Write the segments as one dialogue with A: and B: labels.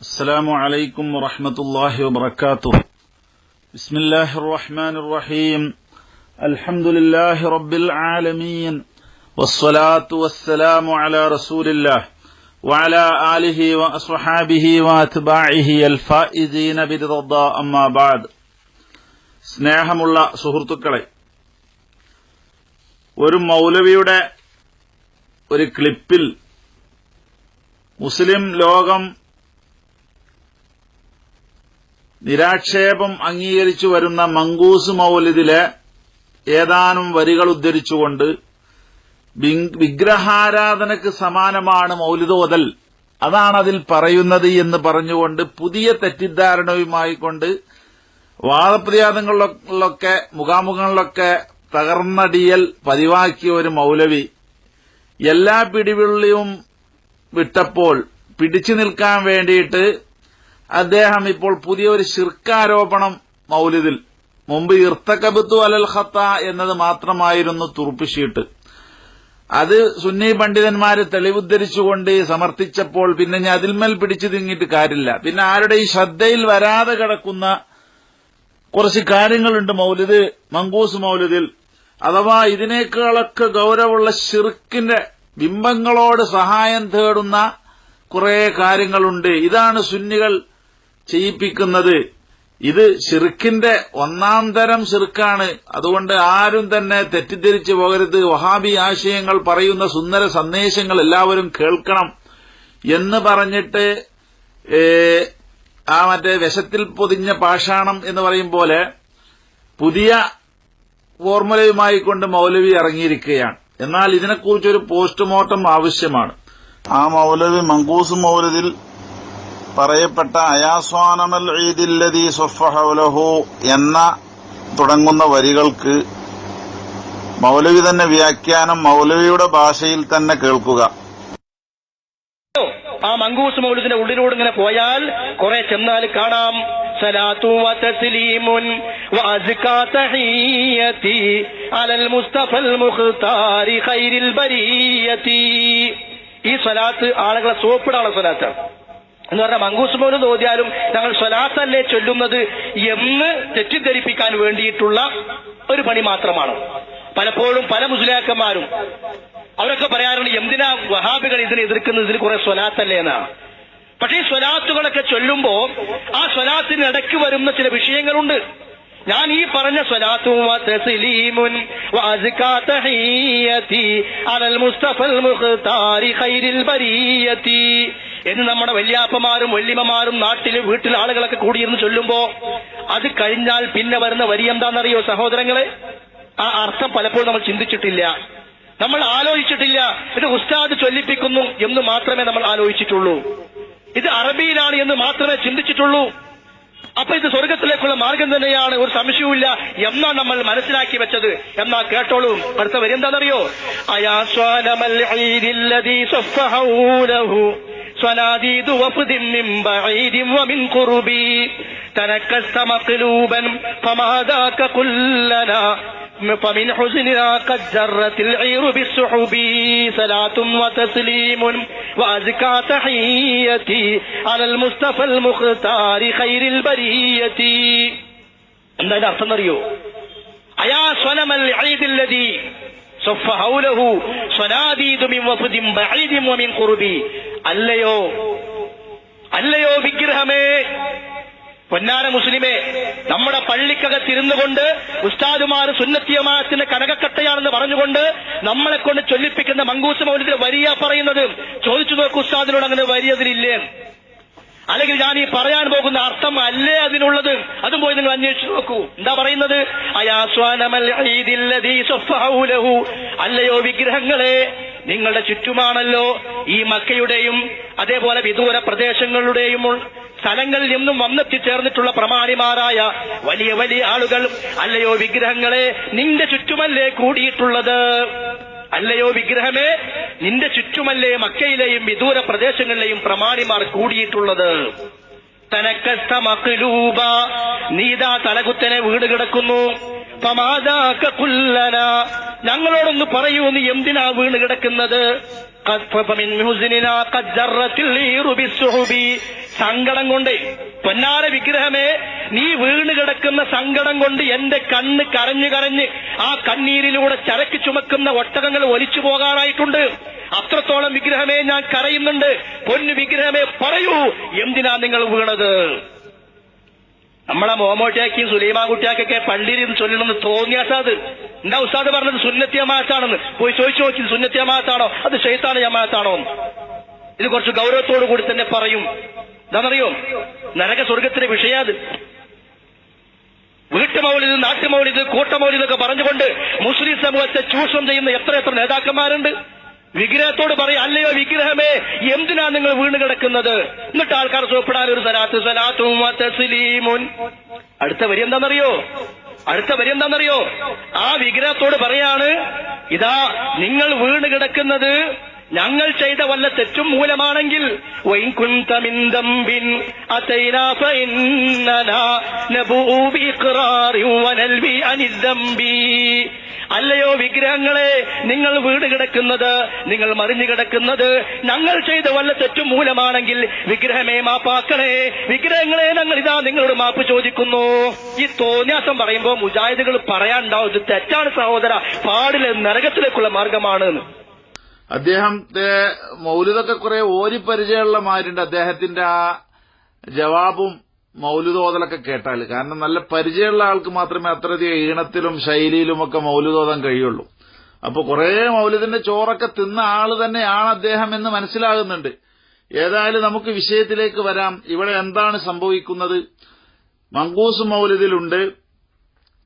A: السلام عليكم ورحمة الله وبركاته بسم الله الرحمن الرحيم الحمد لله رب العالمين والصلاة والسلام على رسول الله وعلى آله وأصحابه وأتباعه الفائزين برضا أما بعد സ്നേഹമുള്ള സുഹൃത്തുക്കളെ ഒരു മൗലവിയുടെ ഒരു ക്ലിപ്പിൽ മുസ്ലിം ലോകം നിരാക്ഷേപം അംഗീകരിച്ചു വരുന്ന മങ്കൂസ് മൗലിദിലെ ഏതാനും വരികൾ ഉദ്ധരിച്ചുകൊണ്ട് വിഗ്രഹാരാധനയ്ക്ക് സമാനമാണ് മൗലിദോതൽ അതാണ് അതിൽ പറയുന്നത് എന്ന് പറഞ്ഞുകൊണ്ട് പുതിയ തെറ്റിദ്ധാരണയുമായി കൊണ്ട് വാദപ്രതിവാദങ്ങളിലൊക്കെ മുഖാമുഖങ്ങളിലൊക്കെ തകർന്നടിയൽ പതിവാക്കിയ ഒരു മൗലവി. എല്ലാ പിടിവിള്ളിയും വിട്ടപ്പോൾ പിടിച്ചു നിൽക്കാൻ വേണ്ടിയിട്ട് അദ്ദേഹം ഇപ്പോൾ പുതിയൊരു ശിർക്കാരോപണം മൗലിദിൽ. മുമ്പ് ഇർത്തക്കബത്തു അലൽ ഖത്ത എന്നത് മാത്രമായിരുന്നു തുറുപ്പിഷീട്ട് അത് സുന്നി പണ്ഡിതന്മാരെ തെളിവുദ്ധരിച്ചുകൊണ്ട് സമർത്ഥിച്ചപ്പോൾ പിന്നെ ഞാൻ അതിന്മേൽ പിടിച്ചു തിങ്ങിയിട്ട് കാര്യമില്ല. പിന്നെ ആരുടെ ഈ ശ്രദ്ധയിൽ വരാതെ കിടക്കുന്ന കുറച്ച് കാര്യങ്ങളുണ്ട് മൗലിദ് മങ്കൂസ് മൗലിദിൽ. അഥവാ ഇതിനേക്കാളൊക്കെ ഗൗരവമുള്ള ഷിർക്കിന്റെ ബിംബങ്ങളോട് സഹായം തേടുന്ന കുറെ കാര്യങ്ങളുണ്ട്. ഇതാണ് സുന്നികൾ ചെയ്യിപ്പിക്കുന്നത്. ഇത് ഷിർക്കിന്റെ ഒന്നാം തരം ഷിർക്കാണ് അതുകൊണ്ട് ആരും തന്നെ തെറ്റിദ്ധരിച്ചു പോകരുത്. വഹാബി ആശയങ്ങൾ പറയുന്ന സുന്ദര സന്ദേശങ്ങൾ എല്ലാവരും കേൾക്കണം എന്ന് പറഞ്ഞിട്ട് ആ മറ്റേ വിശത്തിൽ പൊതിഞ്ഞ പാഷാണം എന്ന് പറയും പോലെ പുതിയ ഫോർമുലയുമായി കൊണ്ട് മൗലവി ഇറങ്ങിയിരിക്കുകയാണ്. എന്നാൽ ഇതിനെക്കുറിച്ചൊരു പോസ്റ്റ്മോർട്ടം ആവശ്യമാണ്. ആ മൗലവി മങ്കൂസ് മൗലദിൽ പറയപ്പെട്ട അയാസ്വാനമൽ ഈദില്ലതി സൊഫഹുലഹു എന്ന തുടങ്ങുന്ന വരികൾക്ക് മൗലവി തന്നെ വ്യാഖ്യാനം മൗലവിയുടെ ഭാഷയിൽ തന്നെ കേൾക്കുക.
B: ആ മങ്കൂസ് മൗലിദിന്റെ ഉള്ളിലൂടെ ഇങ്ങനെ പോയാൽ കുറെ ചെന്നാൽ കാണാം. സലാത്തു വ തസ്ലീമുൻ വ അലൽ മുസ്തഫൽ ഖൈരിൽ ബരിയതി ഈ സലാത്ത് ആളുകളെ സോപ്പിടാനുള്ള സ്വലാത്താണ്. എന്ന് പറഞ്ഞാൽ മങ്കൂസ്മോന് തോന്നിയാലും ഞങ്ങൾ സ്വലാത്തല്ലേ ചൊല്ലുന്നത് എന്ന് തെറ്റിദ്ധരിപ്പിക്കാൻ വേണ്ടിയിട്ടുള്ള ഒരു പണി മാത്രമാണ്. പലപ്പോഴും പല മുസ്ലിയാക്കന്മാരും അവരൊക്കെ പറയാറുണ്ട് എന്തിനാ വഹാബികൾ ഇതിനെ എതിർക്കുന്നത്? ഇതിന് കുറെ സ്വലാത്തല്ലേ എന്നാണ് പക്ഷേ ഈ സ്വലാത്തുകളൊക്കെ ചൊല്ലുമ്പോ ആ സ്വലാത്തിന് ഇടയ്ക്ക് വരുന്ന ചില വിഷയങ്ങളുണ്ട്. ഞാൻ ഈ പറഞ്ഞ സ്വലാത്തും എന്ന് നമ്മുടെ വല്യാപ്പമാരും വല്യമ്മമാരും നാട്ടിൽ വീട്ടിൽ ആളുകളൊക്കെ കൂടിയിരുന്ന് ചൊല്ലുമ്പോ അത് കഴിഞ്ഞാൽ പിന്നെ വരുന്ന വരി എന്താണെന്നറിയോ സഹോദരങ്ങളെ? ആ അർത്ഥം പലപ്പോഴും നമ്മൾ ചിന്തിച്ചിട്ടില്ല. നമ്മൾ ആലോചിച്ചിട്ടില്ല. ഇത് ഉസ്താദ് ചൊല്ലിപ്പിക്കുന്നു എന്ന് മാത്രമേ നമ്മൾ ആലോചിച്ചിട്ടുള്ളൂ. ഇത് അറബിയിലാണ് എന്ന് മാത്രമേ ചിന്തിച്ചിട്ടുള്ളൂ. അപ്പൊ ഇത് സ്വർഗത്തിലേക്കുള്ള മാർഗം തന്നെയാണ്. ഒരു സംശയവുമില്ല. എന്നാ നമ്മൾ മനസ്സിലാക്കി വെച്ചത്? എന്നാ കേട്ടോളൂ. അടുത്ത വരി എന്താണെന്നറിയോ? അയാ സ്വാനമൽ ഈദില്ലദീ സഫഹൗലഹു സ്വനാദീദു വഫ്ദിൻ മിൻ ബഈദിൻ വമിൻ ഖുർബി تنكست مقلوبا فما ذاك كلنا فمن حزننا قد جرت العير بالسحب صلاة وتسليم وأزكى تحيتي على المصطفى المختار خير البرية എന്താണ് അർത്ഥം എന്നറിയോ അയാ സ്വനമൽ ഈദില്ലദീ അല്ലയോ? അല്ലയോ വിഗ്രഹമേ? പൊന്നാര മുസ്ലിമേ നമ്മുടെ പള്ളിക്കകത്തിരുന്നുകൊണ്ട് ഉസ്താദുമാർ സുന്നത്തിയമാത്തിന്റെ കനകക്കട്ടയാണെന്ന് പറഞ്ഞുകൊണ്ട് നമ്മളെ കൊണ്ട് ചൊല്ലിപ്പിക്കുന്ന മങ്കൂസ് മൗലത്തിൽ വരിയ പറയുന്നത്. ചോദിച്ചു നോക്കൂ ഉസ്താദിനോട് അങ്ങനെ വരിയതിലില്ലേ അല്ലെങ്കിൽ ഞാൻ ഈ പറയാൻ പോകുന്ന അർത്ഥം അല്ലേ അതിനുള്ളത്? അതും പോയി നിങ്ങൾ അന്വേഷിച്ചു നോക്കൂ. എന്താ പറയുന്നത്. അല്ലയോ വിഗ്രഹങ്ങളെ നിങ്ങളുടെ ചുറ്റുമാണല്ലോ ഈ മക്കയുടെയും അതേപോലെ വിദൂര പ്രദേശങ്ങളുടെയും സ്ഥലങ്ങളിൽ നിന്നും വന്നെത്തിച്ചേർന്നിട്ടുള്ള പ്രമാണിമാരായ വലിയ വലിയ ആളുകൾ അല്ലയോ വിഗ്രഹങ്ങളെ നിന്റെ ചുറ്റുമല്ലേ കൂടിയിട്ടുള്ളത്? അല്ലയോ വിഗ്രഹമേ നിന്റെ ചുറ്റുമല്ലേ മക്കയിലെയും വിദൂര പ്രദേശങ്ങളിലെയും പ്രമാണിമാർ കൂടിയിട്ടുള്ളത്. തനക്കസ്ത മക്ലൂബ നീതാ തലകുത്തനെ വീട് കിടക്കുന്നു. ഞങ്ങളോടൊന്ന് പറയൂ നീ എന്തിനാ വീണ് കിടക്കുന്നത്? സങ്കടം കൊണ്ട്. പൊന്നാര വിഗ്രഹമേ നീ വീണ് കിടക്കുന്ന സങ്കടം കൊണ്ട് എന്റെ കണ്ണ് കരഞ്ഞു കരഞ്ഞ് ആ കണ്ണീരിലൂടെ ചരക്ക് ചുമക്കുന്ന ഒട്ടകങ്ങൾ ഒലിച്ചു പോകാനായിട്ടുണ്ട് അത്രത്തോളം വിഗ്രഹമേ ഞാൻ കരയുന്നുണ്ട്. പൊന്നു വിഗ്രഹമേ പറയൂ എന്തിനാ നിങ്ങൾ വീണത്? നമ്മളെ മോമോട്ടിയാക്കിയും സുലൈമാൻകുട്ടിയാക്കൊക്കെ പള്ളിയിൽ ചൊല്ലണമെന്ന് തോന്നിയാസാത് എന്താ ഉസ്താദ് പറഞ്ഞത്? സുന്നത്തിയ മാറ്റാണെന്ന് പോയി ചോദിച്ചു നോക്കി സുന്നത്തിയ മാറ്റാണോ അത് ഷെയ്ത്താണ് ജമാത്താണോ ഇത് കുറച്ച് ഗൗരവത്തോടു കൂടി തന്നെ പറയും. എന്താണെന്നറിയോ നരക സ്വർഗത്തിന്റെ വിഷയാത്. വീട്ടുമൗലിത് നാട്ടുമൗലിത് കൂട്ടമൗലിതൊക്കെ പറഞ്ഞുകൊണ്ട് മുസ്ലിം സമൂഹത്തെ ചൂഷണം ചെയ്യുന്ന എത്ര എത്ര നേതാക്കന്മാരുണ്ട്. വിഗ്രഹത്തോട് പറയും അല്ലയോ വിഗ്രഹമേ എന്തിനാ നിങ്ങൾ വീണ് കിടക്കുന്നത്? എന്നിട്ട് ആൾക്കാർ സുഖപ്പെടാൻ ഒരു സലാത്ത് സലാത്തും അടുത്ത വരി എന്താണെന്നറിയോ? അടുത്ത വരി എന്താണെന്നറിയോ? ആ വിഗ്രഹത്തോട് പറയാണ് ഇതാ നിങ്ങൾ വീണ് കിടക്കുന്നത് ഞങ്ങൾ ചെയ്ത വല്ല തെറ്റും മൂലമാണെങ്കിൽ അല്ലയോ വിഗ്രഹങ്ങളെ നിങ്ങൾ വീട് കിടക്കുന്നത് നിങ്ങൾ മറിഞ്ഞു കിടക്കുന്നത് ഞങ്ങൾ ചെയ്ത വല്ല തെറ്റും മൂലമാണെങ്കിൽ വിഗ്രഹമേ മാപ്പാക്കണേ വിഗ്രഹങ്ങളെ ഞങ്ങൾ ഇതാ നിങ്ങളോട് മാപ്പ് ചോദിക്കുന്നു. ഈ തോന്നിയാസം പറയുമ്പോൾ മുജാഹിദുകൾ പറയാനുണ്ടാവും ഇത് തെറ്റാണ് സഹോദര പാടിലെ നരകത്തിലേക്കുള്ള മാർഗമാണ്
A: അദ്ദേഹത്തെ മൗലിതൊക്കെ കുറെ ഓരിപ്പരിചയമുള്ള മാരുണ്ട്. അദ്ദേഹത്തിന്റെ ആ ജവാബും മൗലിതോതലൊക്കെ കേട്ടാൽ കാരണം നല്ല പരിചയമുള്ള ആൾക്ക് മാത്രമേ അത്രയധികം ഈണത്തിലും ശൈലിയിലുമൊക്കെ മൗലിതോതാൻ കഴിയുള്ളൂ. അപ്പൊ കുറെ മൗലിദിന്റെ ചോറൊക്കെ തിന്ന ആൾ തന്നെയാണ് അദ്ദേഹം എന്ന് മനസ്സിലാകുന്നുണ്ട്. ഏതായാലും നമുക്ക് വിഷയത്തിലേക്ക് വരാം. ഇവിടെ എന്താണ് സംഭവിക്കുന്നത്? മങ്കൂസ് മൗലിദിലുണ്ട്.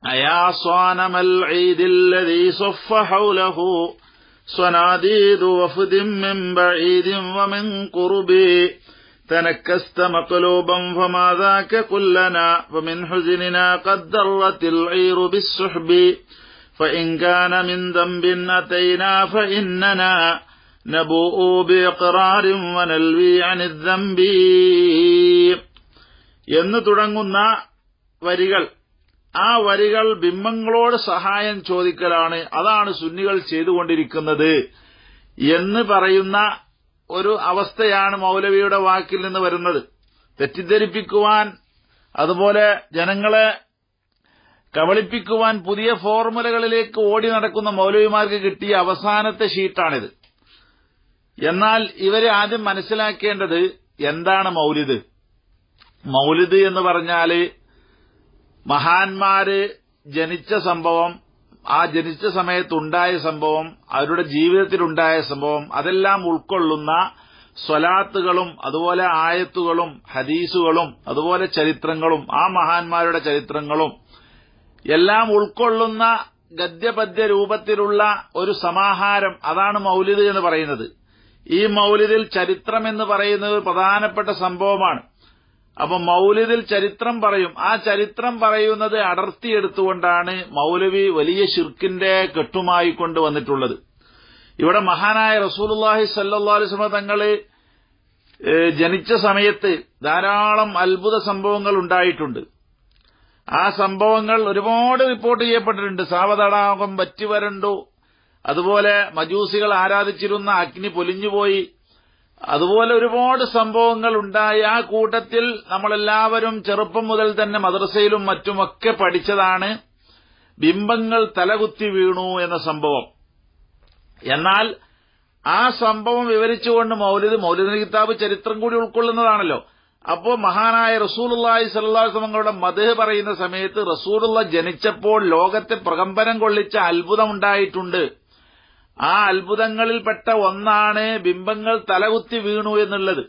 A: അയാസ്വാനമൽ ഈദില്ലദീ صناديد وفد من بعيد ومن قرب تنكست مقلوبا فما ذاك كلنا ومن حزننا قد درت العير بالسحب فإن كان من ذنب أتينا فإننا نبوء بإقرار ونلوي عن الذنب എന്ന് തുടങ്ങുന്ന വരികൾ ആ വരികൾ ബിംബങ്ങളോട് സഹായം ചോദിക്കലാണ്. അതാണ് സുന്നികൾ ചെയ്തുകൊണ്ടിരിക്കുന്നത്. എന്ന് പറയുന്ന ഒരു അവസ്ഥയാണ് മൗലവിയുടെ വാക്കിൽ നിന്ന് വരുന്നത്. തെറ്റിദ്ധരിപ്പിക്കുവാൻ അതുപോലെ ജനങ്ങളെ കബളിപ്പിക്കുവാൻ പുതിയ ഫോർമുലകളിലേക്ക് ഓടി നടക്കുന്ന മൗലവിമാർക്ക് കിട്ടിയ അവസാനത്തെ ഷീറ്റാണിത്. എന്നാൽ ഇവരെ ആദ്യം മനസ്സിലാക്കേണ്ടത് എന്താണ് മൗലിദ്? മൗലിദ് എന്ന് പറഞ്ഞാൽ മഹാന്മാര് ജനിച്ച സംഭവം ആ ജനിച്ച സമയത്തുണ്ടായ സംഭവം അവരുടെ ജീവിതത്തിലുണ്ടായ സംഭവം അതെല്ലാം ഉൾക്കൊള്ളുന്ന സ്വലാത്തുകളും അതുപോലെ ആയത്തുകളും ഹദീസുകളും അതുപോലെ ചരിത്രങ്ങളും ആ മഹാന്മാരുടെ ചരിത്രങ്ങളും എല്ലാം ഉൾക്കൊള്ളുന്ന ഗദ്യപദ്യ രൂപത്തിലുള്ള ഒരു സമാഹാരം അതാണ് മൗലിദ് എന്ന് പറയുന്നത്. ഈ മൗലിദിൽ ചരിത്രം എന്ന് പറയുന്നത് പ്രധാനപ്പെട്ട സംഭവമാണ്. അപ്പൊ മൗലിദിൽ ചരിത്രം പറയും. ആ ചരിത്രം പറയുന്നത് അടർത്തിയെടുത്തുകൊണ്ടാണ് മൗലവി വലിയ ഷിർക്കിന്റെ കെട്ടുമായി കൊണ്ടുവന്നിട്ടുള്ളത് ഇവിടെ മഹാനായ റസൂലുല്ലാഹി സല്ലാസ്മ തങ്ങൾ ജനിച്ച സമയത്ത് ധാരാളം അത്ഭുത സംഭവങ്ങൾ ഉണ്ടായിട്ടുണ്ട്. ആ സംഭവങ്ങൾ ഒരുപാട് റിപ്പോർട്ട് ചെയ്യപ്പെട്ടിട്ടുണ്ട്. സാവതടാകം വറ്റിവരണ്ടു അതുപോലെ മജൂസികൾ ആരാധിച്ചിരുന്ന അഗ്നി പൊലിഞ്ഞുപോയി. അതുപോലെ ഒരുപാട് സംഭവങ്ങൾ ഉണ്ടായി. ആ കൂട്ടത്തിൽ നമ്മളെല്ലാവരും ചെറുപ്പം മുതൽ തന്നെ മദ്രസയിലും മറ്റുമൊക്കെ പഠിച്ചതാണ്. ബിംബങ്ങൾ തലകുത്തി വീണു എന്ന സംഭവം. എന്നാൽ ആ സംഭവം വിവരിച്ചുകൊണ്ട് മൗലിദ് മൗലിദ് കിതാബ് ചരിത്രം കൂടി ഉൾക്കൊള്ളുന്നതാണല്ലോ. അപ്പോ മഹാനായ റസൂലുള്ളാഹി വസല്ലമയുടെ മദ്ഹ് പറയുന്ന സമയത്ത് റസൂലുള്ള ജനിച്ചപ്പോൾ ലോകത്തെ പ്രകമ്പനം കൊള്ളിച്ച അത്ഭുതമുണ്ടായിട്ടുണ്ട് ആ അത്ഭുതങ്ങളിൽപ്പെട്ട ഒന്നാണ് ബിംബങ്ങൾ തലകുത്തി വീണു എന്നുള്ളത്.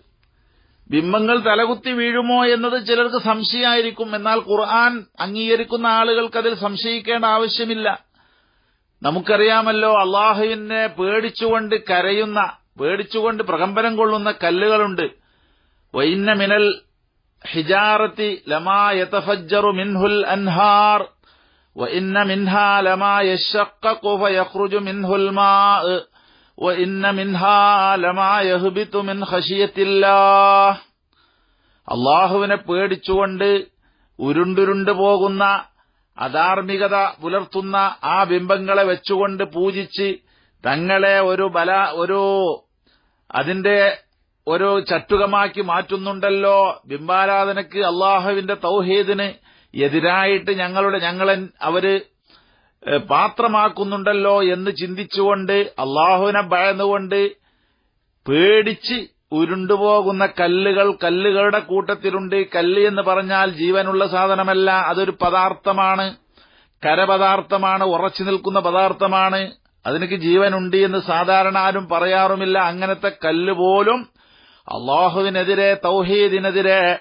A: ബിംബങ്ങൾ തലകുത്തി വീഴുമോ എന്നത് ചിലർക്ക് സംശയമായിരിക്കും. എന്നാൽ ഖുർആൻ അംഗീകരിക്കുന്ന ആളുകൾക്ക് അതിൽ സംശയിക്കേണ്ട ആവശ്യമില്ല. നമുക്കറിയാമല്ലോ അള്ളാഹുവിനെ പേടിച്ചുകൊണ്ട് കരയുന്ന പേടിച്ചുകൊണ്ട് പ്രകമ്പനം കൊള്ളുന്ന കല്ലുകളുണ്ട്. വൈന്ന മിനൽ ഹിജാറത്തി ലമാ യതഫജ്ജറു മിൻഹുൽ അൻഹാർ. وإن منها لما يشقق فيخرج منه الماء وإن منها لما يهبط من خشية الله അള്ളാഹുവിനെ പേടിച്ചുകൊണ്ട് ഉരുണ്ടുരുണ്ടു പോകുന്ന അധാർമികത പുലർത്തുന്ന ആ ബിംബങ്ങളെ വെച്ചുകൊണ്ട് പൂജിച്ച് തങ്ങളെ ഒരു ബല ഒരു അതിന്റെ ഒരു ചട്ടുകമാക്കി മാറ്റുന്നുണ്ടല്ലോ ബിംബാരാധനക്ക് അള്ളാഹുവിന്റെ തൗഹീദിന് എതിരായിട്ട് ഞങ്ങളുടെ ഞങ്ങളെ അവർ പാത്രമാക്കുന്നുണ്ടല്ലോ എന്ന് ചിന്തിച്ചുകൊണ്ട് അള്ളാഹുവിനെ ഭയന്നുകൊണ്ട് പേടിച്ച് ഉരുണ്ടുപോകുന്ന കല്ലുകൾ കല്ലുകളുടെ കൂട്ടത്തിലുണ്ട്. കല്ല് എന്ന് പറഞ്ഞാൽ ജീവനുള്ള സാധനമല്ല. അതൊരു പദാർത്ഥമാണ്. കരപദാർത്ഥമാണ്. ഉറച്ചു നിൽക്കുന്ന പദാർത്ഥമാണ്. അതിനൊക്കെ ജീവനുണ്ട് എന്ന് സാധാരണ ആരും പറയാറുമില്ല. അങ്ങനത്തെ കല്ല് പോലും അള്ളാഹുവിനെതിരെ തൗഹീദിനെതിരെ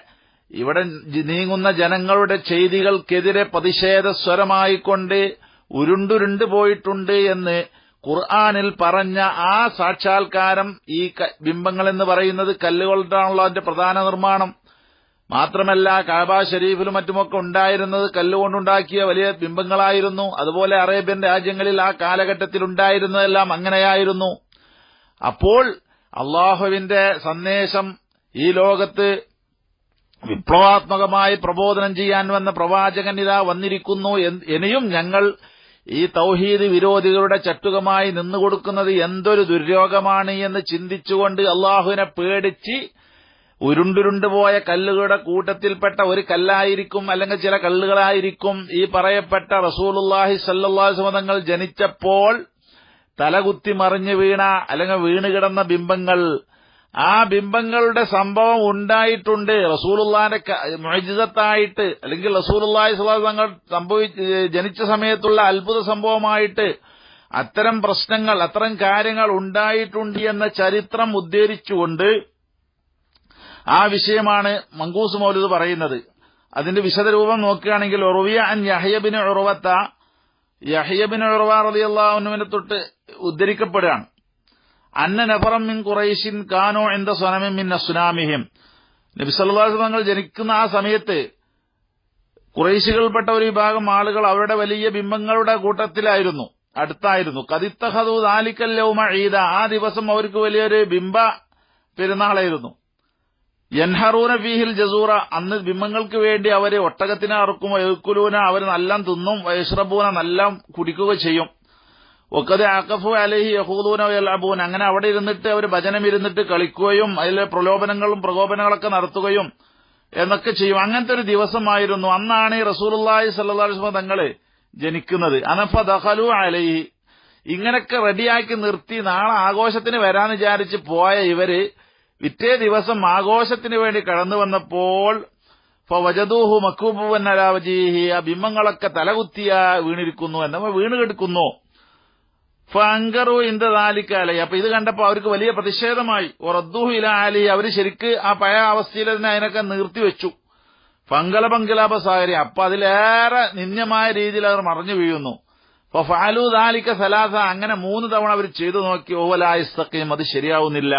A: ഇവിടെ നീങ്ങുന്ന ജനങ്ങളുടെ ചെയ്തികൾക്കെതിരെ പ്രതിഷേധ സ്വരമായിക്കൊണ്ട് ഉരുണ്ടുരുണ്ടു പോയിട്ടുണ്ട് എന്ന് ഖുർആാനിൽ പറഞ്ഞ ആ സാക്ഷാത്കാരം ഈ ബിംബങ്ങൾ എന്ന് പറയുന്നത് കല്ലുകൊണ്ടാണല്ലോ അതിന്റെ പ്രധാന നിർമ്മാണം. മാത്രമല്ല കാബ ഷരീഫിലും മറ്റുമൊക്കെ ഉണ്ടായിരുന്നത് കല്ലുകൊണ്ടുണ്ടാക്കിയ വലിയ ബിംബങ്ങളായിരുന്നു. അതുപോലെ അറേബ്യൻ രാജ്യങ്ങളിൽ ആ കാലഘട്ടത്തിൽ ഉണ്ടായിരുന്നതെല്ലാം അങ്ങനെയായിരുന്നു. അപ്പോൾ അള്ളാഹുവിന്റെ സന്ദേശം ഈ ലോകത്ത് വിപ്ലവാത്മകമായി പ്രബോധനം ചെയ്യാൻ വന്ന പ്രവാചകൻ ഇതാ വന്നിരിക്കുന്നു ഇനിയും ഞങ്ങൾ ഈ തൌഹീദ് വിരോധികളുടെ ചട്ടുകമായി നിന്നുകൊടുക്കുന്നത് എന്തൊരു ദുര്യോഗമാണ് എന്ന് ചിന്തിച്ചുകൊണ്ട് അള്ളാഹുവിനെ പേടിച്ച് ഉരുണ്ടുരുണ്ടുപോയ കല്ലുകളുടെ കൂട്ടത്തിൽപ്പെട്ട ഒരു കല്ലായിരിക്കും അല്ലെങ്കിൽ ചില കല്ലുകളായിരിക്കും ഈ പറയപ്പെട്ട റസൂലുല്ലാഹി സല്ലാസ്മതങ്ങൾ തങ്ങൾ ജനിച്ചപ്പോൾ തലകുത്തി മറിഞ്ഞു വീണ അല്ലെങ്കിൽ വീണുകിടന്ന ബിംബങ്ങൾ ആ ബിംബങ്ങളുടെ സംഭവം ഉണ്ടായിട്ടുണ്ട്. റസൂലുള്ളാന്റെ മൊഴിജിതത്തായിട്ട് അല്ലെങ്കിൽ റസൂലുള്ളാഹി സ്വലാഹു തങ്ങൾ സംഭവിച്ച് ജനിച്ച സമയത്തുള്ള അത്ഭുത സംഭവമായിട്ട് അത്തരം പ്രശ്നങ്ങൾ അത്തരം കാര്യങ്ങൾ ഉണ്ടായിട്ടുണ്ട് എന്ന ചരിത്രം ഉദ്ധരിച്ചുകൊണ്ട് ആ വിഷയമാണ് മങ്കൂസ് മൗലൂദ് പറയുന്നത്. അതിന്റെ വിശദരൂപം നോക്കുകയാണെങ്കിൽ ഉറുവിയ അൻ യഹ്യബിന് ഉറവത്ത യഹ്യബിന് ഉറവ റളിയല്ലാഹുവിനെ തൊട്ട് ഉദ്ധരിക്കപ്പെടുകയാണ്. അന്ന നഫറം മിൻ കുറൈശിൻ കാനോ എന്ത സ്വനമിൻ മിൻ അസുനാമിഹിം നബി തങ്ങൾ ജനിക്കുന്ന ആ സമയത്ത് കുറൈശികൾപ്പെട്ട ഒരു വിഭാഗം ആളുകൾ അവരുടെ വലിയ ബിംബങ്ങളുടെ കൂട്ടത്തിലായിരുന്നു അടുത്തായിരുന്നു. കതിത്തഹദു ദാലിക്കല്ലൗമ ഈദ ആ ദിവസം അവർക്ക് വലിയൊരു ബിംബ പെരുന്നാളായിരുന്നു. യൻഹറൂന ഫീഹിൽ ജസൂറ അന്ന് ബിംബങ്ങൾക്ക് വേണ്ടി അവരെ ഒട്ടകത്തിനെ അറുക്കും വയക്കുലൂന അവർ നല്ല തിന്നും വയഷ്റബൂന നല്ല കുടിക്കുക ചെയ്യും. ഒക്കത് ആക്കഫു അലഹി യഹൂദൂന വയലബൂൻ അങ്ങനെ അവിടെ ഇരുന്നിട്ട് അവർ ഭജനം ഇരുന്നിട്ട് കളിക്കുകയും അതിലെ പ്രലോഭനങ്ങളും പ്രകോപനങ്ങളൊക്കെ നടത്തുകയും എന്നൊക്കെ ചെയ്യും. അങ്ങനത്തെ ഒരു ദിവസമായിരുന്നു. അന്നാണ് ഈ റസൂലുള്ളാഹി സല്ലാസ്മ തങ്ങൾ ജനിക്കുന്നത്. അനഫ ദഹലു അലൈഹി. ഇങ്ങനൊക്കെ റെഡിയാക്കി നിർത്തി നാളെ ആഘോഷത്തിന് വരാൻ വിചാരിച്ച് പോയ ഇവർ പിറ്റേ ദിവസം ആഘോഷത്തിന് വേണ്ടി കടന്നു വന്നപ്പോൾ വജദൂഹു മക്കൂബുവൻ അലാവജീഹി ആ ബിംബങ്ങളൊക്കെ തലകുത്തിയ വീണിരിക്കുന്നു. എന്നവ വീണ് കിടക്കുന്നു. ഫങ്കറു ഇന്ത താലിക്കാലി അപ്പൊ ഇത് കണ്ടപ്പോ അവർക്ക് വലിയ പ്രതിഷേധമായി. റദ്ദൂഹു ഇല ആലി അവർ ശരിക്ക് ആ പഴയ അവസ്ഥയിൽ തന്നെ അതിനൊക്കെ നിർത്തിവെച്ചു ഫങ്കല പങ്കിലാപ സാഹരി അപ്പൊ അതിലേറെ നിന്യമായ രീതിയിൽ അവർ മറിഞ്ഞു വീഴുന്നു. അപ്പൊ ഫാലു ദാലിക്ക സലാസ. അങ്ങനെ മൂന്ന് തവണ അവർ ചെയ്തു നോക്കി. ഓവലായിസ്തക്കയും അത് ശരിയാവുന്നില്ല.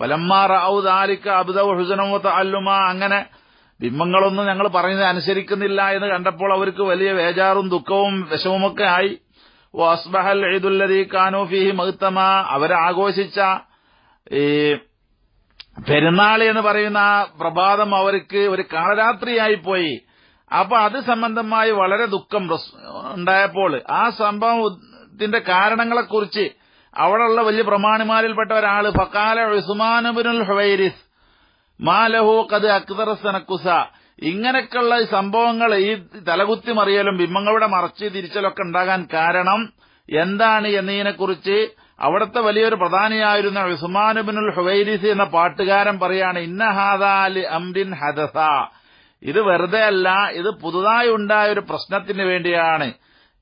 A: ഫലമ്മാറ ഔ ദാലിക്ക അബുദ ഹുസനമോ അല്ലുമ അങ്ങനെ ബിംബങ്ങളൊന്നും ഞങ്ങൾ പറയുന്നത് അനുസരിക്കുന്നില്ല എന്ന് കണ്ടപ്പോൾ അവർക്ക് വലിയ വേജാറും ദുഃഖവും വിഷമമൊക്കെ ആയി. വസ്ബഹൽ ഈദുല്ലതി കാനൂ ഫീഹി മഹ്തമ അവരാഘോഷിച്ച ഈ പെരുന്നാൾ എന്ന് പറയുന്ന പ്രഭാതം അവർക്ക് ഒരു കാളരാത്രിയായി പോയി. അപ്പൊ അത് സംബന്ധമായി വളരെ ദുഃഖം ഉണ്ടായപ്പോൾ ആ സംഭവത്തിന്റെ കാരണങ്ങളെക്കുറിച്ച് അവിടെയുള്ള വലിയ പ്രമാണിമാരിൽപ്പെട്ട ഒരാൾ ഫക്കാല ഉസ്മാനുബിനുൽ ഹുവൈരിസ് മാലഹു കത് അക്തറസ് സനക്കുസ ഇങ്ങനെയൊക്കെയുള്ള സംഭവങ്ങൾ ഈ തലകുത്തി മറിയലും ബിംബങ്ങളുടെ മറച്ച് തിരിച്ചലൊക്കെ ഉണ്ടാകാൻ കാരണം എന്താണ് എന്നതിനെക്കുറിച്ച് അവിടുത്തെ വലിയൊരു പ്രധാനിയായിരുന്ന ഉസ്മാനുബിനുൽ ഹുവൈരിസി എന്ന പാട്ടുകാരൻ പറയാണ് ഇന്ന ഇന്നഹാദാലി അംരിൻ ഹദസ. ഇത് വെറുതെ അല്ല ഇത് പുതുതായി ഉണ്ടായ ഒരു പ്രശ്നത്തിന് വേണ്ടിയാണ്.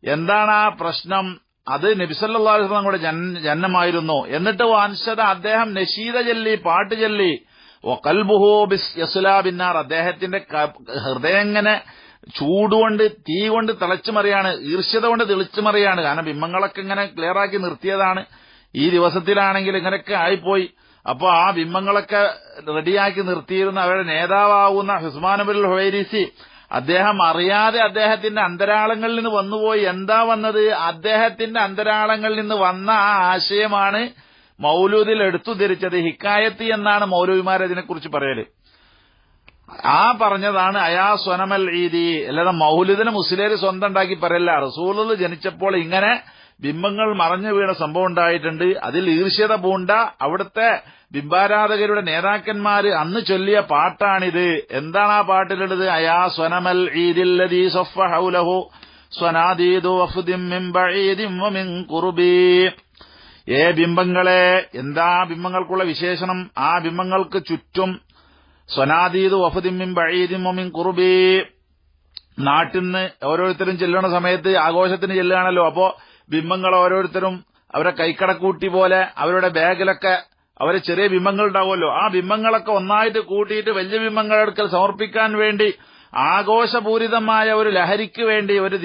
A: എന്താണ് ആ പ്രശ്നം? അത് നബിസല്ലാസ്ലാം കൂടെ ജന്മമായിരുന്നു എന്നിട്ട് വാൻഷത അദ്ദേഹം നഷീദ ചൊല്ലി പാട്ട് ചൊല്ലി. കൽബുഹോ ബിസ് യസുലാ ബിന്നാർ. അദ്ദേഹത്തിന്റെ ഹൃദയങ്ങനെ ചൂടുകൊണ്ട് തീ കൊണ്ട് തിളച്ചു മറിയാണ് ഈർഷ്യത കൊണ്ട് തെളിച്ചുമറിയാണ്. കാരണം ബിംബങ്ങളൊക്കെ ഇങ്ങനെ ക്ലിയറാക്കി നിർത്തിയതാണ്. ഈ ദിവസത്തിലാണെങ്കിൽ ഇങ്ങനെയൊക്കെ ആയിപ്പോയി. അപ്പോൾ ആ ബിംബങ്ങളൊക്കെ റെഡിയാക്കി നിർത്തിയിരുന്ന അവരുടെ നേതാവാകുന്ന ഹുസ്മാനബുൽ ഹുവൈരിസി അദ്ദേഹം അറിയാതെ അദ്ദേഹത്തിന്റെ അന്തരാളങ്ങളിൽ നിന്ന് വന്നുപോയി. എന്താ വന്നത്? അദ്ദേഹത്തിന്റെ അന്തരാളങ്ങളിൽ നിന്ന് വന്ന ആ ആശയമാണ് മൗലൂദിൽ എടുത്തു തിരിച്ചത് ഹിക്കായത്തി എന്നാണ് മൗലവിമാർ ഇതിനെക്കുറിച്ച് പറയൽ. ആ പറഞ്ഞതാണ് അയാ സ്വനമൽ ഈദി. അല്ലാതെ മൗലൂദിനെ മുസ്ലിം സ്വന്തം ഉണ്ടാക്കി പറയല്ല. റസൂലത് ജനിച്ചപ്പോൾ ഇങ്ങനെ ബിംബങ്ങൾ മറഞ്ഞു വീണ സംഭവം ഉണ്ടായിട്ടുണ്ട്. അതിൽ ഈർഷ്യത പൂണ്ട. അവിടുത്തെ ബിംബാരാധകരുടെ നേതാക്കന്മാര് അന്ന് ചൊല്ലിയ പാട്ടാണിത്. എന്താണ് ആ പാട്ടിലുള്ളത്? അയാ സ്വനമൽ ഈദില്ലദീ സൊഫ ഹൗലഹു സ്വനാദീദു വഫുദിം മിൻ ബഈദിം വമിൻ ഖുർബീ ഏ ബിംബങ്ങളെ എന്താ ബിംബങ്ങൾക്കുള്ള വിശേഷണം? ആ ബിംബങ്ങൾക്ക് ചുറ്റും സ്വനാതീത് വഫുതിമ്മിം ബഴീദിം വമിൻ കുറുബി നാട്ടിൽ നിന്ന് ഓരോരുത്തരും ചെല്ലണ സമയത്ത് ആഘോഷത്തിന് ചെല്ലുകയാണല്ലോ. അപ്പോ ബിംബങ്ങൾ ഓരോരുത്തരും അവരെ കൈക്കടക്കൂട്ടി പോലെ അവരുടെ ബാഗിലൊക്കെ അവരെ ചെറിയ ബിംബങ്ങൾ ഉണ്ടാവുമല്ലോ. ആ ബിംബങ്ങളൊക്കെ ഒന്നായിട്ട് കൂട്ടിയിട്ട് വലിയ ബിംബങ്ങളെടുക്കൽ സമർപ്പിക്കാൻ വേണ്ടി ആഘോഷപൂരിതമായ ഒരു ലഹരിക്ക് വേണ്ടി ഒരു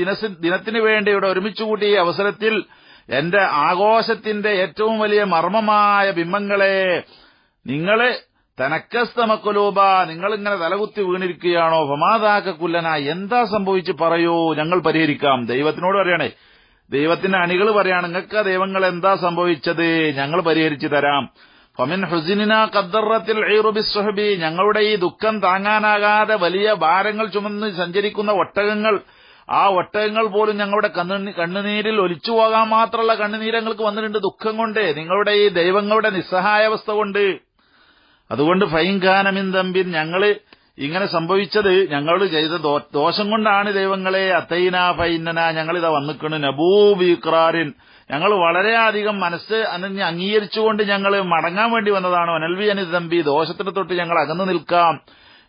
A: ദിനത്തിന് വേണ്ടി ഇവിടെ ഒരുമിച്ചുകൂട്ടിയ അവസരത്തിൽ എന്റെ ആഘോഷത്തിന്റെ ഏറ്റവും വലിയ മർമ്മമായ ബിംബങ്ങളെ നിങ്ങളെ തനക്കസ്തമക്കുലൂബ നിങ്ങളിങ്ങനെ തലകുത്തി വീണിരിക്കുകയാണോ? ഫമാതാക്കുല്ലന എന്താ സംഭവിച്ച് പറയൂ? ഞങ്ങൾ പരിഹരിക്കാം. ദൈവത്തിനോട് പറയണേ. ദൈവത്തിന്റെ അണികൾ പറയാണ് നിങ്ങൾക്ക് ദൈവങ്ങൾ എന്താ സംഭവിച്ചത്? ഞങ്ങൾ പരിഹരിച്ചു തരാം. ഫമിൻ ഹുസിനിന കദ്ദറത്തിൽ ഞങ്ങളുടെ ഈ ദുഃഖം താങ്ങാനാകാതെ വലിയ ഭാരങ്ങൾ ചുമന്ന് സഞ്ചരിക്കുന്ന ഒട്ടകങ്ങൾ ആ ഒട്ടകങ്ങൾ പോലും ഞങ്ങളുടെ കണ്ണുനീ- കണ്ണുനീരിൽ ഒലിച്ചു പോകാൻ മാത്രമുള്ള കണ്ണുനീരങ്ങൾക്ക് വന്നിട്ടുണ്ട് ദുഃഖം കൊണ്ട്. നിങ്ങളുടെ ഈ ദൈവങ്ങളുടെ നിസ്സഹായാവസ്ഥ കൊണ്ട്. അതുകൊണ്ട് ഫൈൻഖാനമിൻ തമ്പിൻ ഞങ്ങൾ ഇങ്ങനെ സംഭവിച്ചത് ഞങ്ങൾ ചെയ്ത ദോഷം കൊണ്ടാണ് ദൈവങ്ങളെ അത്തൈന ഫൈനന ഞങ്ങളിതാ വന്നിക്കണ്. നബൂബിക്രാറിൻ ഞങ്ങൾ വളരെയധികം മനസ്സ് അനഞ്ഞ് അംഗീകരിച്ചുകൊണ്ട് ഞങ്ങൾ മടങ്ങാൻ വേണ്ടി വന്നതാണ്. അനൽവി അനി തമ്പി ദോഷത്തിന് തൊട്ട് ഞങ്ങൾ അകന്നു നിൽക്കാം.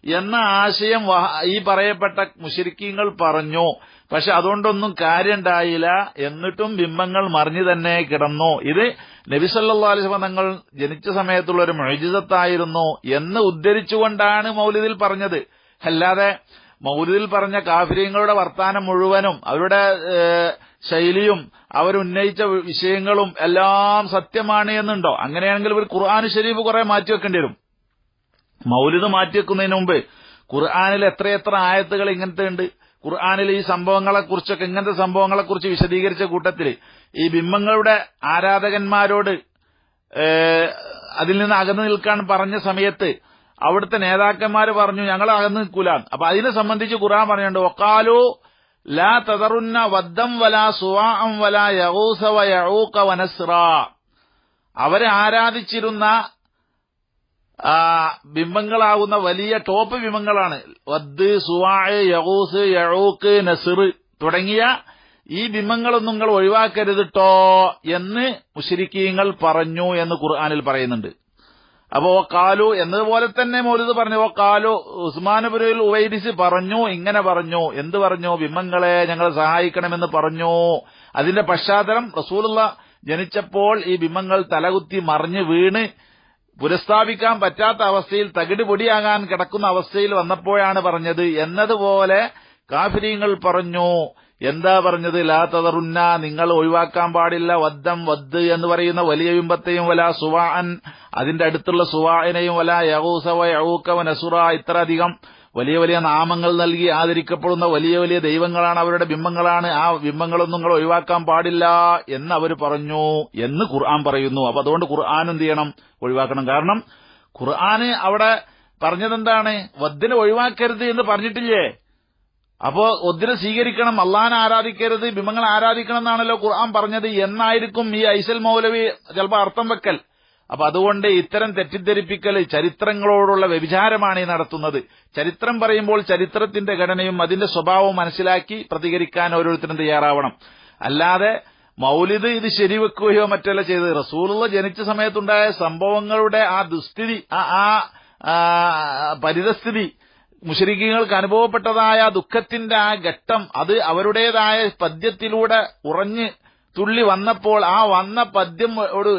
A: എന്ന ആശയം ഈ പറയപ്പെട്ട മുശരിക്കീങ്ങൾ പറഞ്ഞു. പക്ഷെ അതുകൊണ്ടൊന്നും കാര്യമുണ്ടായില്ല എന്നിട്ടും ബിംബങ്ങൾ മറിഞ്ഞു തന്നെ കിടന്നു. ഇത് നബിസല്ലാ അലിസ്മ തങ്ങൾ ജനിച്ച സമയത്തുള്ള ഒരു മൊഴിജിതത്തായിരുന്നു എന്ന് ഉദ്ധരിച്ചുകൊണ്ടാണ് മൗലിദിൽ പറഞ്ഞത്. അല്ലാതെ മൗലിദിൽ പറഞ്ഞ കാഫര്യങ്ങളുടെ വർത്താനം മുഴുവനും അവരുടെ ശൈലിയും അവരുന്നയിച്ച വിഷയങ്ങളും എല്ലാം സത്യമാണ് എന്നുണ്ടോ? അങ്ങനെയാണെങ്കിൽ ഒരു ഖുർആൻ ഷരീഫ് കുറെ മാറ്റിവെക്കേണ്ടി വരും. മൗലിദ് മാറ്റിവെക്കുന്നതിന് മുമ്പ് ഖുർആാനിൽ എത്രയെത്ര ആയത്തുകൾ ഇങ്ങനത്തെ ഉണ്ട്? ഖുർആാനിൽ ഈ സംഭവങ്ങളെ കുറിച്ചൊക്കെ ഇങ്ങനത്തെ സംഭവങ്ങളെക്കുറിച്ച് വിശദീകരിച്ച കൂട്ടത്തിൽ ഈ ബിംബങ്ങളുടെ ആരാധകന്മാരോട് അതിൽ നിന്ന് അകന്നു നിൽക്കാൻ പറഞ്ഞ സമയത്ത് അവിടുത്തെ നേതാക്കന്മാർ പറഞ്ഞു ഞങ്ങൾ അകന്നു നിൽക്കൂല. അപ്പൊ അതിനെ സംബന്ധിച്ച് ഖുർആൻ പറഞ്ഞുണ്ട് ഒക്കാലോ ലാ തതറുന്ന വദ്ദം വലാ സുവാം വലാ യഹൂസ വനസ്ര അവരെ ആരാധിച്ചിരുന്ന ആ, ബിംബങ്ങളാകുന്ന വലിയ ടോപ്പ് ബിംബങ്ങളാണ്. വദ് സുവാഴ് യഹൂസ് യഴൂക്ക് നസിർ തുടങ്ങിയ ഈ ബിംബങ്ങളൊന്നും നിങ്ങൾ ഒഴിവാക്കരുതിട്ടോ എന്ന് മുഷരിക്കീങ്ങൾ പറഞ്ഞു എന്ന് ഖുർആാനിൽ പറയുന്നുണ്ട്. അപ്പോ കാലു എന്നതുപോലെ തന്നെ മൗലിദ് പറഞ്ഞു ഓ കാലു ഉസ്മാനപുരയിൽ ഉവൈദിസ് പറഞ്ഞു ഇങ്ങനെ പറഞ്ഞു എന്ത് പറഞ്ഞു ബിംബങ്ങളെ ഞങ്ങൾ സഹായിക്കണമെന്ന് പറഞ്ഞു. അതിന്റെ പശ്ചാത്തലം റസൂലുള്ള ജനിച്ചപ്പോൾ ഈ ബിംബങ്ങൾ തലകുത്തി മറിഞ്ഞ് വീണ് പുനഃസ്ഥാപിക്കാൻ പറ്റാത്ത അവസ്ഥയിൽ തകിട് പൊടിയാകാൻ കിടക്കുന്ന അവസ്ഥയിൽ വന്നപ്പോഴാണ് പറഞ്ഞത്. എന്നതുപോലെ കാഫിരീങ്ങൾ പറഞ്ഞു എന്താ പറഞ്ഞത്? ലാ തതറുന്ന നിങ്ങൾ ഒഴിവാക്കാൻ പാടില്ല. വദ്ദം വദ് എന്ന് പറയുന്ന വലിയ ബിംബത്തെയും വല സുവാൻ അതിന്റെ അടുത്തുള്ള സുവാനെയും വല യഹൂസവ യഹൂക്കവ നസുറ ഇത്ര അധികം വലിയ വലിയ നാമങ്ങൾ നൽകി ആദരിക്കപ്പെടുന്ന വലിയ വലിയ ദൈവങ്ങളാണ് അവരുടെ ബിംബങ്ങളാണ്. ആ ബിംബങ്ങളൊന്നും നിങ്ങൾ ഒഴിവാക്കാൻ പാടില്ല എന്ന് അവർ പറഞ്ഞു എന്ന് ഖുർആൻ പറയുന്നു. അപ്പൊ അതുകൊണ്ട് ഖുർആൻ എന്ത് ചെയ്യണം? ഒഴിവാക്കണം. കാരണം ഖുർആന് അവിടെ പറഞ്ഞതെന്താണ്? വദ്ദിനെ ഒഴിവാക്കരുത് എന്ന് പറഞ്ഞിട്ടില്ലേ? അപ്പോ ഒന്നിനെ സ്വീകരിക്കണം അള്ളഹാനെ ആരാധിക്കരുത് ബിംബങ്ങൾ ആരാധിക്കണം എന്നാണല്ലോ ഖുർആൻ പറഞ്ഞത്. എന്നായിരിക്കും ഈ ഐസൽ മൗലവി ചിലപ്പോൾ അർത്ഥം വെക്കൽ. അപ്പൊ അതുകൊണ്ട് ഇത്തരം തെറ്റിദ്ധരിപ്പിക്കൽ ചരിത്രങ്ങളോടുള്ള വ്യഭിചാരമാണ് ഈ നടത്തുന്നത്. ചരിത്രം പറയുമ്പോൾ ചരിത്രത്തിന്റെ ഘടനയും അതിന്റെ സ്വഭാവവും മനസ്സിലാക്കി പ്രതികരിക്കാൻ ഓരോരുത്തരും തയ്യാറാവണം. അല്ലാതെ മൗലിദ് ഇത് ശരിവെക്കുകയോ മറ്റല്ല ചെയ്തത്. റസൂലുള്ള ജനിച്ച സമയത്തുണ്ടായ സംഭവങ്ങളുടെ ആ ദുസ്ഥിതി ആ പരിതസ്ഥിതി മുഷരിക്കങ്ങൾക്ക് അനുഭവപ്പെട്ടതായ ദുഃഖത്തിന്റെ ആ ഘട്ടം അത് അവരുടേതായ പദ്യത്തിലൂടെ ഉറഞ്ഞ് തുള്ളി വന്നപ്പോൾ ആ വന്ന പദ്യം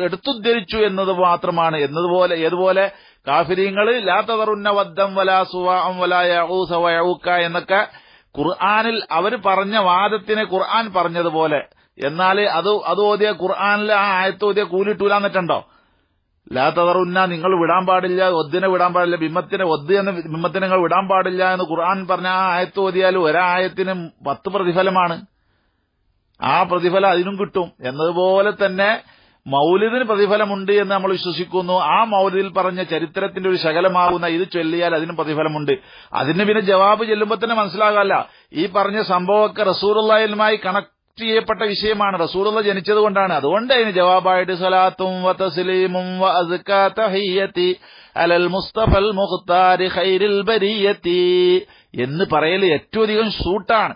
A: എടുത്തുദ്ധരിച്ചു എന്നത് മാത്രമാണ്. എന്നതുപോലെ ഏതുപോലെ? കാഫിരീങ്ങൾ ലാ തതറുന്ന വദ്ദം വലാ സുവാം വലാ യഊസ വയഊക്ക എന്നൊക്കെ ഖുർആാനിൽ അവർ പറഞ്ഞ വാദത്തിനെ ഖുർആൻ പറഞ്ഞതുപോലെ. എന്നാൽ അത് അത് ഓതിയ ഖുർആാനിൽ ആ ആയത്ത് ഓതിയ കൂലിട്ടൂലാന്നിട്ടുണ്ടോ ലാ തതറുന്ന നിങ്ങൾ വിടാൻ പാടില്ല ഒദ്ദിനെ വിടാൻ പാടില്ല ബിംബത്തിനെ ഒദ് എന്ന ബിംബത്തിനെ നിങ്ങൾ വിടാൻ പാടില്ല എന്ന് ഖുർആൻ പറഞ്ഞ ആ ആയത്ത് ഓതിയാൽ ഒരായത്തിന് പത്ത് പ്രതിഫലമാണ്. ആ പ്രതിഫലം അതിനും കിട്ടും. എന്നതുപോലെ തന്നെ മൗലിദിന് പ്രതിഫലമുണ്ട് എന്ന് നമ്മൾ വിശ്വസിക്കുന്നു. ആ മൗലിദിൽ പറഞ്ഞ ചരിത്രത്തിന്റെ ഒരു ശകലമാകുന്ന ഇത് ചൊല്ലിയാൽ അതിനും പ്രതിഫലമുണ്ട്. അതിന് പിന്നെ ജവാബ് ചെല്ലുമ്പോൾ തന്നെ മനസ്സിലാകല്ല. ഈ പറഞ്ഞ സംഭവമൊക്കെ റസൂറുള്ളയുമായി കണക്ട് ചെയ്യപ്പെട്ട വിഷയമാണ്. റസൂറുള്ള ജനിച്ചത് കൊണ്ടാണ്. അതുകൊണ്ട് അതിന് ജവാബായിട്ട് സലാത്തും വ തസ്ലീമും വ അലൽ മുസ്തഫൽ മുഖ്താരി ബരിയത്തി എന്ന് പറയൽ ഏറ്റവും അധികം സൂട്ടാണ്.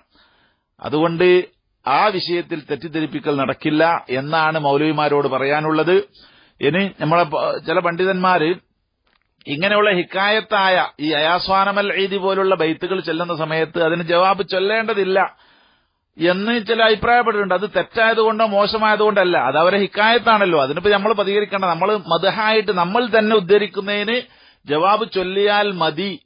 A: അതുകൊണ്ട് ആ വിഷയത്തിൽ തെറ്റിദ്ധരിപ്പിക്കൽ നടക്കില്ല എന്നാണ് മൗലവിമാരോട് പറയാനുള്ളത്. ഇനി നമ്മളെ ചില പണ്ഡിതന്മാര് ഇങ്ങനെയുള്ള ഹിക്കായത്തായ ഈ അയാസ്വാനമൽ ഈദി പോലുള്ള ബൈത്തുകൾ ചെല്ലുന്ന സമയത്ത് അതിന് ജവാബ് ചൊല്ലേണ്ടതില്ല എന്ന് ചില അഭിപ്രായപ്പെട്ടിട്ടുണ്ട്. അത് തെറ്റായതുകൊണ്ടോ മോശമായതുകൊണ്ടല്ല. അത് അവരെ ഹിക്കായത്താണല്ലോ. അതിനിപ്പോ നമ്മൾ പ്രതികരിക്കേണ്ട. നമ്മൾ മതഹായിട്ട് നമ്മൾ തന്നെ ഉദ്ധരിക്കുന്നതിന് ജവാബ് ചൊല്ലിയാൽ മതി.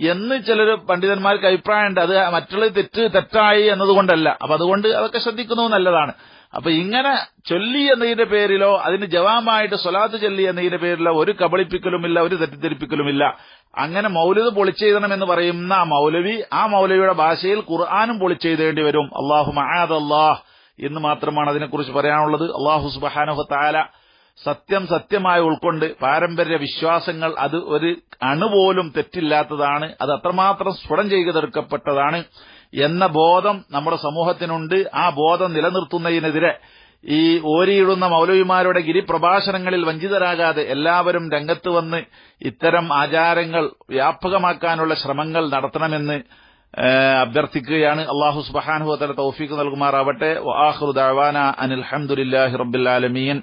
A: എന്ന് ചിലർ പണ്ഡിതന്മാർക്ക് അഭിപ്രായമുണ്ട്. അത് മറ്റുള്ള തെറ്റ് തെറ്റായി എന്നതുകൊണ്ടല്ല. അപ്പൊ അതുകൊണ്ട് അതൊക്കെ ശ്രദ്ധിക്കുന്നത് നല്ലതാണ്. അപ്പൊ ഇങ്ങനെ ചൊല്ലി എന്നതിന്റെ പേരിലോ അതിന് ജവാമായിട്ട് സ്വലാത്ത് ചൊല്ലി എന്നതിന്റെ പേരിലോ ഒരു കബളിപ്പിക്കലുമില്ല ഒരു തെറ്റിദ്ധരിപ്പിക്കലുമില്ല. അങ്ങനെ മൗലിദ് പൊളിച്ചെഴുതണം എന്ന് പറയുന്ന ആ മൗലവി ആ മൗലവിയുടെ ഭാഷയിൽ ഖുർആാനും പൊളിച്ചെഴുതേണ്ടി വരും. അള്ളാഹു മഹാദ് അള്ളാഹ് എന്ന് മാത്രമാണ് അതിനെക്കുറിച്ച് പറയാനുള്ളത്. അള്ളാഹു സുബാനുഹത്താല താല സത്യം സത്യമായി ഉൾക്കൊണ്ട് പാരമ്പര്യ വിശ്വാസങ്ങൾ അത് ഒരു അണുപോലും തെറ്റില്ലാത്തതാണ്. അത് അത്രമാത്രം സ്ഫുടം ചെയ്തെടുക്കപ്പെട്ടതാണ് എന്ന ബോധം നമ്മുടെ സമൂഹത്തിനുണ്ട്. ആ ബോധം നിലനിർത്തുന്നതിനെതിരെ ഈ ഓരിയിടുന്ന മൗലവിമാരുടെ ഗിരിപ്രഭാഷണങ്ങളിൽ വഞ്ചിതരാകാതെ എല്ലാവരും രംഗത്ത് വന്ന് ഇത്തരം ആചാരങ്ങൾ വ്യാപകമാക്കാനുള്ള ശ്രമങ്ങൾ നടത്തണമെന്ന് അഭ്യർത്ഥിക്കുകയാണ്. അള്ളാഹു സുബഹാനഹു തല തൗഫീഖ് നൽകുമാറാവട്ടെ. വആഖിറു അനിൽഹമുല്ലാഹി ആലമീൻ.